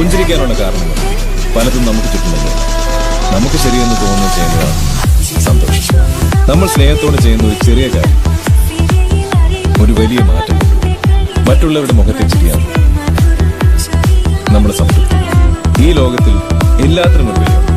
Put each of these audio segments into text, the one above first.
പുഞ്ചിരിക്കാനുള്ള കാരണങ്ങൾ പലതും നമുക്ക് ചുറ്റുമല്ലോ നമുക്ക് ശരിയെന്ന് തോന്നുന്നത് ചെയ്യുന്നതാണ് സന്തോഷം. നമ്മൾ സ്നേഹത്തോടെ ചെയ്യുന്ന ഒരു ചെറിയ കാര്യം. ഒരു വലിയ മാറ്റം. മറ്റുള്ളവരുടെ മുഖത്തെ ചിരിയാണ്. നമ്മുടെ സംതൃപ്തി. ഈ ലോകത്തിൽ എല്ലാത്തിനും ഒരു വിലയുണ്ട്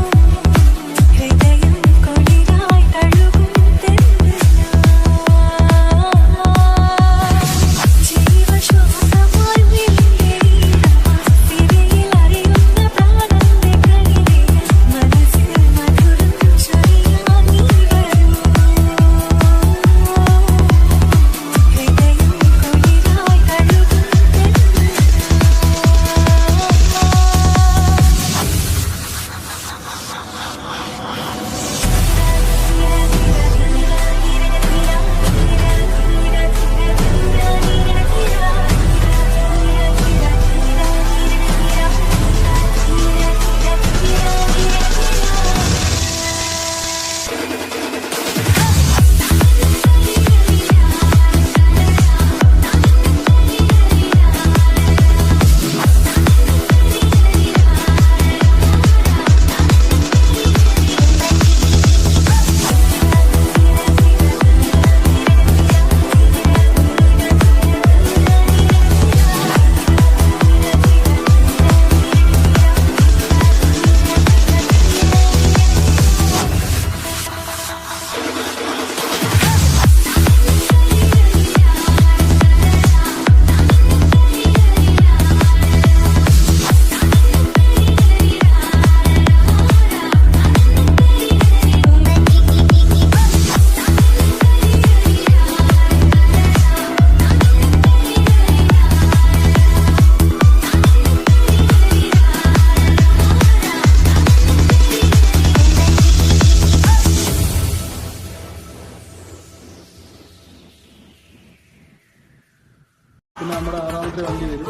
പിന്നെ നമ്മുടെ ആറാമത്തെ വണ്ടി വരും.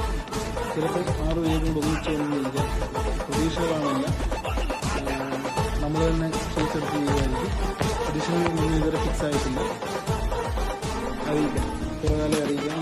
ചിലപ്പോൾ ആറ് പേരും കൂടെ ഒന്നിച്ച് വന്നിരിക്കാം പ്രതീക്ഷകളാണല്ല നമ്മൾ തന്നെ ചോദിച്ചെടുത്ത് ചെയ്യുമായിരിക്കും അഡീഷണൽ ഒന്നും ഇതുവരെ ഫിക്സ് ആയിട്ടില്ല. അറിയിക്കാം. കുറേ അറിയിക്കാം.